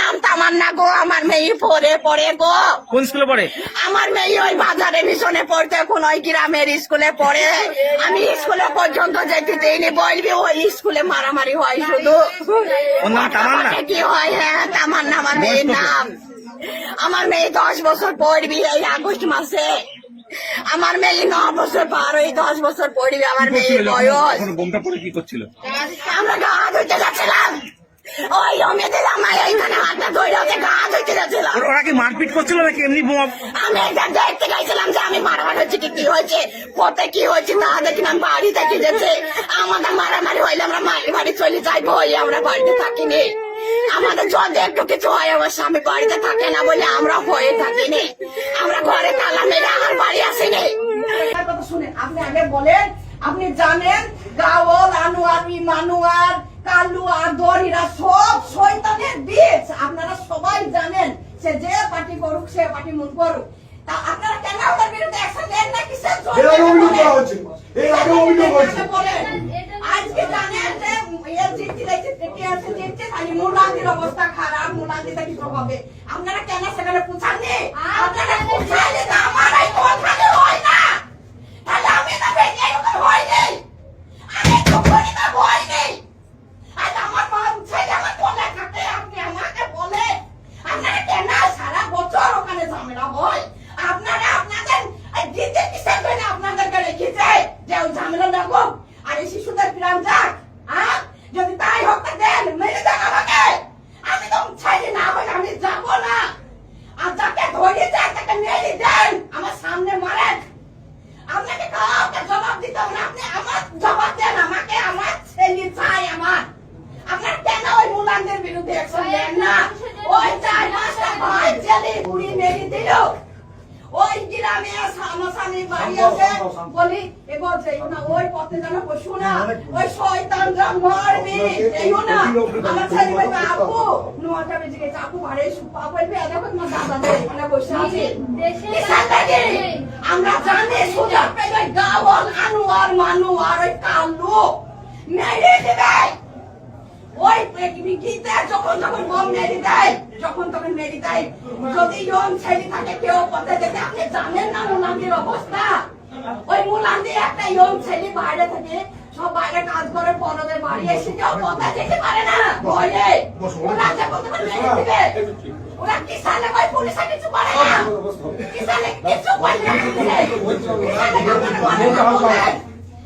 নাম তামান্না গো আমার মেয়ে পড়ে পড়ে গো। কোন স্কুলে পড়ে? আমার মেয়ে ওই বাজারে মিশনে পড়তে এখন ওই গ্রামের স্কুলে পড়ে। আমি স্কুলে পর্যন্ত যেতে দিইনি বলবি ওই স্কুলে মারামারি হয় শুধু। ওর নাম তামান্না? কি হয়? হ্যাঁ তামান্না আমার মেয়ের নাম। আমার মেয়ে দশ বছর পড়বি এই আগস্ট মাসে। আমার মেয়ে ন বছর পার ওই দশ বছর পড়বি আমার মেয়ে বয়স। বোমটা পড়ে কি করছিল? আমরা গা ধুইতে যাচ্ছিলাম। ওই অমেদের আমার এইখানে হাতটা ধরে ওকে গা ধুইতে যাচ্ছিলাম ওরা কি মারপিট করছিল নাকি? এমনি বোমা আমি এটা দেখতে গেছিলাম যে আমি মারামারি হচ্ছে কি কি হয়েছে পথে কি হয়েছে না দেখলাম বাড়ি থেকে যেতে আমাদের মারামারি হইলে আমরা মারি বাড়ি চলে যাই বই আমরা বাড়িতে থাকিনি। আমাদের যদি একটু কিছু হয় আমার স্বামী বাড়িতে থাকে না বলে আমরা হয়ে থাকিনি। আমরা ঘরে তালা মেরে আমার বাড়ি আসিনি। কথা শুনেন আপনি আগে বলেন আপনি জানেন গাওয়াল আনোয়ার ইমানুয়ার কালু আদর এরা সব শয়তানের বীজ। আপনারা সবাই জানেন সে যে পার্টি করুক সে পার্টি মন করুক। তা আপনারা কেন ওদের বিরুদ্ধে অ্যাকশন নেন না? কিসের জন্য এর আগে অভিযোগ করা এর আগে অভিযোগ আজকে জানেন যে এর জিততে দেখছে কে আছে জিতছে খালি অবস্থা খারাপ মুলাদিতে কি হবে? আপনারা কেন সেখানে পুছাননি? আপনারা পুছাইলে তো আমার এই কথাটা হয় না তাহলে আমি তো বেঁচে ওখানে হয় নেই আমি তো করি না হয় নেই আজ আমার মা ছেলে আমার কোলে থাকে আপনি আমাকে বলে আপনারা কেন সারা বছর ওখানে ঝামেলা হয় আপনারা আপনাদের এই দিতে কিসের জন্য আপনাদেরকে রেখেছে যে ওই ঝামেলা দেখো আর এই শিশুদের প্রাণ যাক হ্যাঁ যদি তাই হোক তা দেন মেরে দেন আমাকে আমি তো ছেলে না হই আমি যাব না আর যাকে ধরে দেন আমার সামনে মারেন। আপনাকে কাউকে জবাব দিতে হবে না। আপনি আমার জবাব দেন আমাকে আমার ছেলে চাই আমার। আপনার কেন ওই মুলানদের বিরুদ্ধে অ্যাকশন নেন না? ওই চার জেলে পুরি মেরে দিল। গ্রামে সামনাসামনি বাড়ি আছে। বলি এ বলছে না ওই পথে যেন বসু না ওই শয়তানরা মারবি এইও না। আমার ছেলে বলবে আপু নোয়াটা বেজে গেছে আপু বাড়ি সুপা বলবে দেখো তোমার দাদা এখানে বসে আছে। আমরা জানি সুযোগ পেলে গাওয়াল আনোয়ার মানুয়ার ওই কালু। মেরে দেবে। ওই গীতা যখন যখন বম মেরে দেয়, যখন তখন মেরে দেয়। যদি ইয়ং ছেলে থাকে, কেউ পথে যেতে আপনি জানেন না মুলান্দির অবস্থা? ওই মুলান্দি একটা ইয়ং ছেলে বাইরে থেকে, সব বাইরে কাজ করে পরদের বাড়ি এসে কেউ পথে যেতে পারে না। ভয়ে। ওরা যে বলতে পারে, মেরে দিবে। ওরা কিসানে ভাই পুলিশে কিছু করে না? কিসানে কিছু করে না কিসানে কামড়ে করে না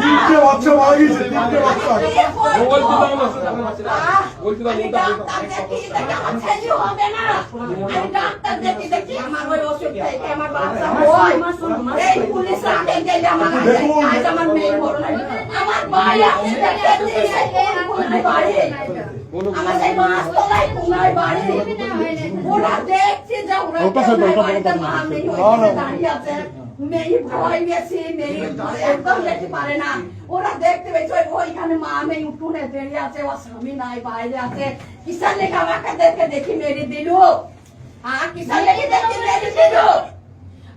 তিনটে বাচ্চা মারা গেছে তিনটে বাচ্চা। দেখছে যে ওরা বাড়িতে মা মেয়ে ওইখানে দাঁড়িয়ে আছে। মেয়ে ভয় গেছে মেয়ে একদম যেতে পারে না। ওরা দেখতে পেয়েছে ওইখানে মা মেয়ে উঠুনে দাঁড়িয়ে আছে ওর স্বামী নাই, বাইরে আছে। কিসার লেগে আমাকে দেখে দেখি মেরে দিল। হ্যাঁ কিসার লেগে দেখি মেরে দিল।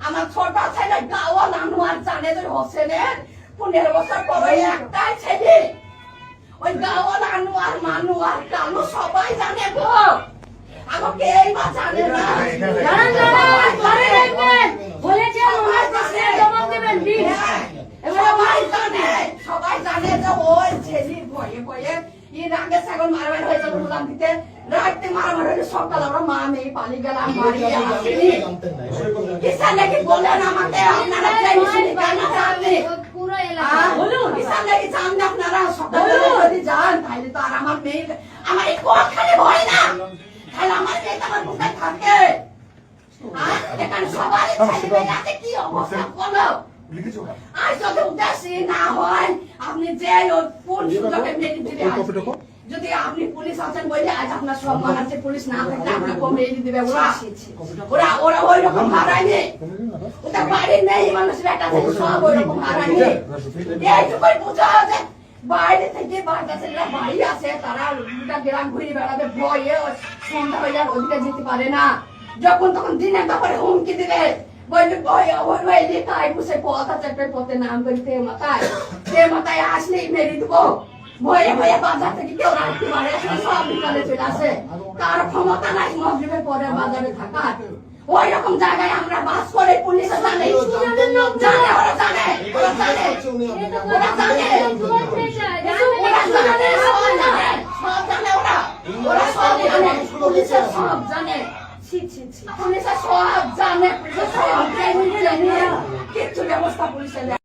আমার ছোট ছেলে গাওয়া নানুয়ার জানে যে হোসেনের পনেরো বছর পরে একটাই ছেলে। ওই গাওয়া নানুয়ার মানুয়ার কালু সবাই জানে গো। আমাকে এই বা জানে না জানান, জানান, ঘরে রাখবেন। বলেছেন ওনার কাছে জবাব দেবেন, please। সবাই জানে সবাই জানে যে ওই ছেলের ভয়ে ভয়ে এর আগে ছাগল মারামারি হয়েছে বললাম দিতে রাত্রে মারামারি হয়েছে সকাল আমরা মা মেয়ে পালিয়ে গেলাম বাড়ি আসিনি। কিসান নাকি বলেন আমাকে আপনারা টেনশন কেন জাননি পুরো এলাকা বলুন কিসান নাকি জাননি আপনারা? সকালে যদি যান তাহলে তো আর আমার মেয়ে আমার এই কোনখানে ভয় না। তাহলে আমার মেয়ে তো আমার বুকে থাকে। এখানে সবাই ছেলে মেয়ে আছে, কি অবস্থা বলো? আর যদি উদাসী না হয় আপনি যে কোন সুযোগে মেরে দিলে যদি আপনি পুলিশ আছেন বলে আজ আপনার সম্মান আছে পুলিশ না থাকলে আপনাকে মেরে দিবে। ওরা ওরা ওরা ওই রকম হারায়নি ওটা বাড়ি নেই মানুষ বেটা সব ওই রকম হারায়নি এইটুকুই বুঝা আছে। বাইরে থেকে বাচ্চা ছেলেরা বাড়ি আসে তারা গোটা গ্রাম ঘুরে বেড়াবে ভয়ে সন্ধ্যা হয়ে ওদিকে যেতে পারে না। যখন তখন দিনের ব্যাপারে হুমকি দিবে। বলবে ভয় ওই ওই তাই বসে পথ আছে একটা পথে নাম করি তে মাথায় তে মাথায় আসলেই মেরে দিব ভয়ে ভয়ে বাজার থেকে কেউ রাখতে পারে না, সব বিকালে চলে আসে তার ক্ষমতা নাই মগরিবের পরে বাজারে থাকার ওই রকম জায়গায় আমরা বাস করে পুলিশ জানে জানে ওরা জানে ওরা জানে ওরা জানে ওরা জানে সব জানে সব জানে ওরা ওরা সব জানে পুলিশের সব জানে কিচ্ছু ব্যবস্থা পুলিশের